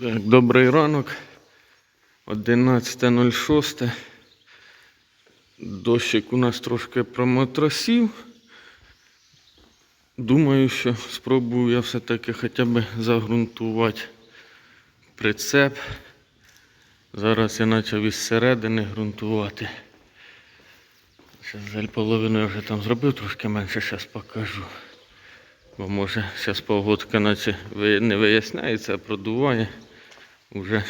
Так, добрий ранок. 11.06. Дощик у нас трошки промотросів. Думаю, що спробую я все-таки хоча б загрунтувати прицеп. Зараз я почав із середини ґрунтувати. Жаль половину я вже там зробив, трошки менше, зараз покажу. Бо може зараз погодка наче не виясняється, а продуває. Уже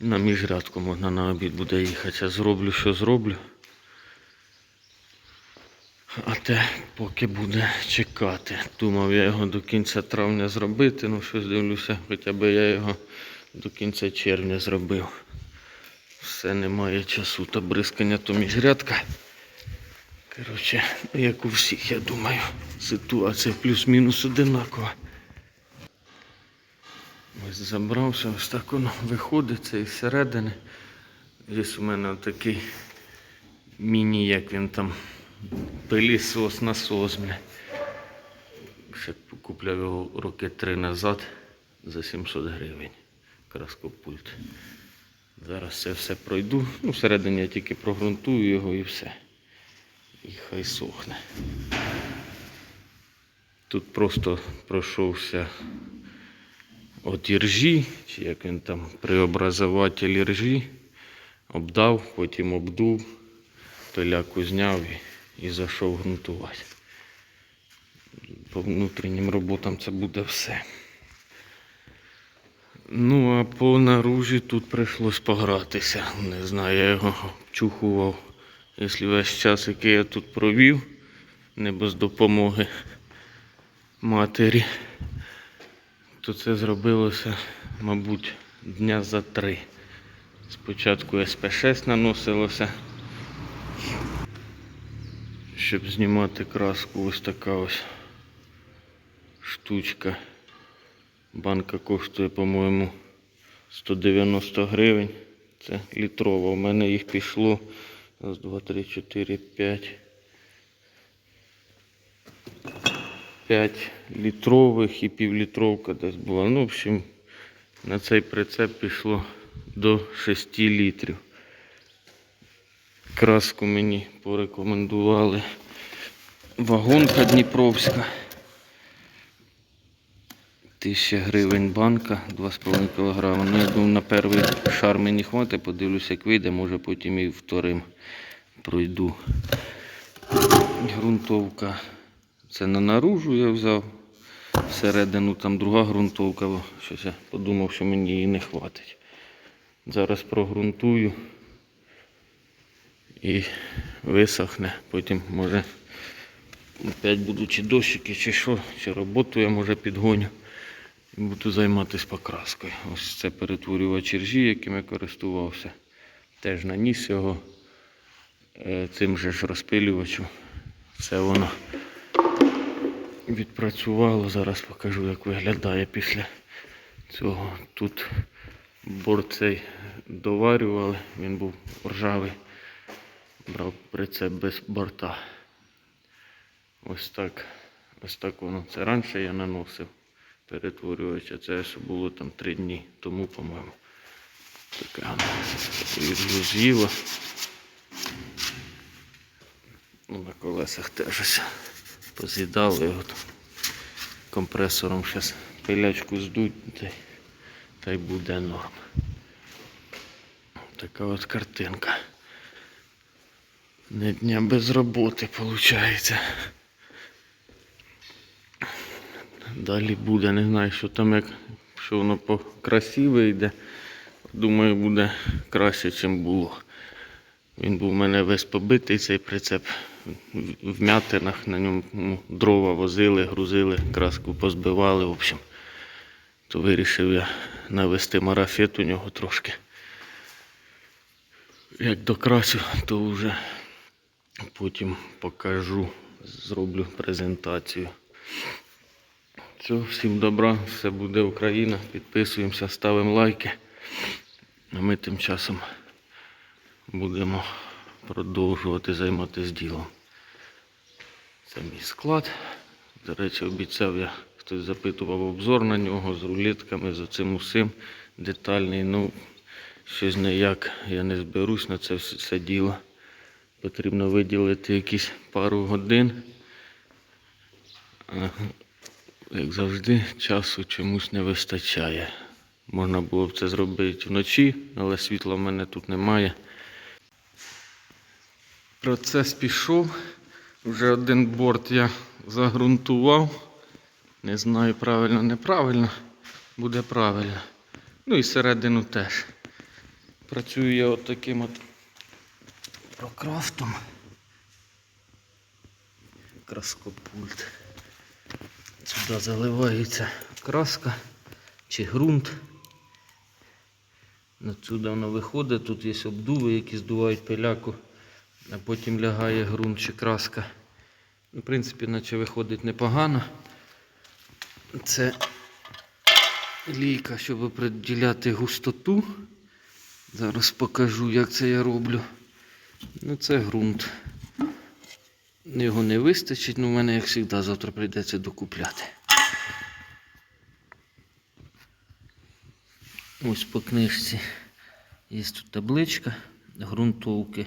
на міжрядку можна на обід буде їхати. Я зроблю, що зроблю. А те поки буде чекати. Думав я його до кінця травня зробити, ну щось дивлюся, хоча б я його до кінця червня зробив. Все немає часу, то бризкання, то міжрядка. Коротше, як у всіх, я думаю, ситуація плюс-мінус одинакова. Ось забрався, ось так воно виходить це із середини. Є у мене такий міні, як він там, пилісос насос, бля. Ще купляв його роки три назад за 700 гривень. Краскопульт. Зараз це все пройду. Ну, всередині я тільки прогрунтую його і все. І хай сохне. Тут просто пройшовся от іржі, чи як він там преобразователь іржі, обдав, потім обдув, пиляку зняв і, і зайшов ґрунтувати. По внутрішнім роботам це буде все. Ну, а по наружі тут прийшлось погратися. Не знаю, я його обчухував. Якщо весь час, який я тут провів, не без допомоги матері, то це зробилося, мабуть, дня за три. Спочатку СП6 наносилося, щоб знімати краску. Ось така ось штучка. Банка коштує, по-моєму, 190 гривень. Це літрова. У мене їх пішло. Раз, два, три, чотири, п'ять. П'ять літрових і півлітровка десь була. Ну, в общем, на цей прицеп пішло до 6 літрів. Краску мені порекомендували. Вагонка Дніпровська. 1000 гривень банка, 2,5 кг. Ну, я думаю, на перший шар мені хватить, подивлюся, як вийде, може потім і вторим пройду. Грунтовка. Це на наружу я взяв. Всередину там друга грунтовка, бо щось я подумав, що мені її не хватить. Зараз прогрунтую і висохне. Потім може опять будуть дощики, чи що, чи роботу я може підгоню. Буду займатися покраскою. Ось це перетворювач ржі, яким я користувався. Теж наніс його е, цим же ж розпилювачем. Все воно відпрацювало. Зараз покажу, як виглядає після цього. Тут борт цей доварювали, він був ржавий. Брав прицеп без борта. Ось так. Ось так воно. Це раніше я наносив перетворювач, це було там три дні тому, по-моєму. Різну з'їло. Ну, на колесах теж ось поз'їдали його. Компресором зараз пилячку здуть, та й буде норм. Така от картинка. Не дня без роботи виходить. Далі буде, не знаю, що там як, що воно по красі вийде. Думаю, буде краще, ніж було. Він був у мене весь побитий, цей прицеп в вмятинах, на ньому дрова возили, грузили, краску позбивали, в общем. То вирішив я навести марафет у нього трошки. Як докрасю, то вже потім покажу, зроблю презентацію. Все, всім добра, все буде Україна. Підписуємося, ставимо лайки. А ми тим часом будемо продовжувати займатися ділом. Це мій склад. До речі, обіцяв я хтось запитував обзор на нього з рулетками, з цим усім детальний. Ну, щось ніяк я не зберусь на це все, все діло. Потрібно виділити якісь пару годин. Як завжди, часу чомусь не вистачає. Можна було б це зробити вночі, але світла в мене тут немає. Процес пішов. Вже один борт я загрунтував. Не знаю, правильно, неправильно. Буде правильно. Ну і середину теж. Працюю я от от прокрафтом. Краскопульт. Сюди заливається краска чи ґрунт. Отсюди воно виходить, тут є обдуви, які здувають пиляку, а потім лягає ґрунт чи краска. Ну, В принципі, наче виходить непогано. Це лійка, щоб приділяти густоту. Зараз покажу, як це я роблю. Ну, це ґрунт. Його не вистачить, ну в мене, як завжди, завтра прийдеться докупляти. Ось по книжці є тут табличка ґрунтовки.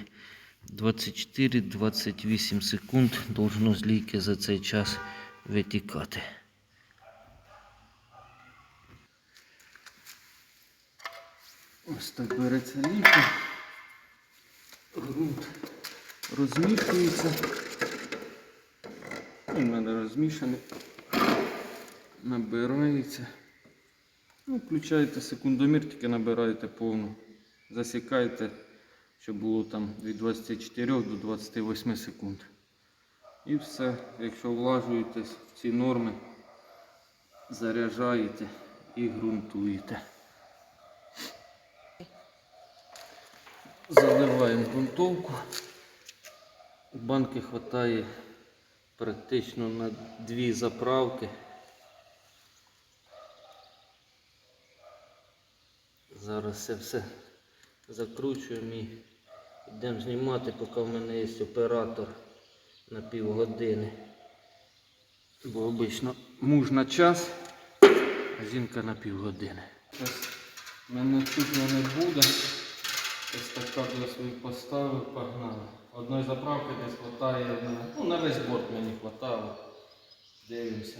24-28 секунд должно з лійки за цей час витікати. Ось так береться лійка. Ґрунт розмішується. В мене розмішаний. Набирається. Ну, включаєте секундомір, тільки набираєте повну. Засікаєте, щоб було там від 24 до 28 секунд. І все. Якщо влажуєтесь в ці норми, заряджаєте і ґрунтуєте. Заливаємо ґрунтовку. Банки вистачає практично на дві заправки. Зараз це все закручуємо і йдемо знімати, поки в мене є оператор на півгодини. Бо обично муж на час, а жінка на півгодини. Ось мене тут не буде. Ось так я свою поставив, погнали. Одної заправки десь вистачає на, ну, на весь борт мені вистачало. Дивимося.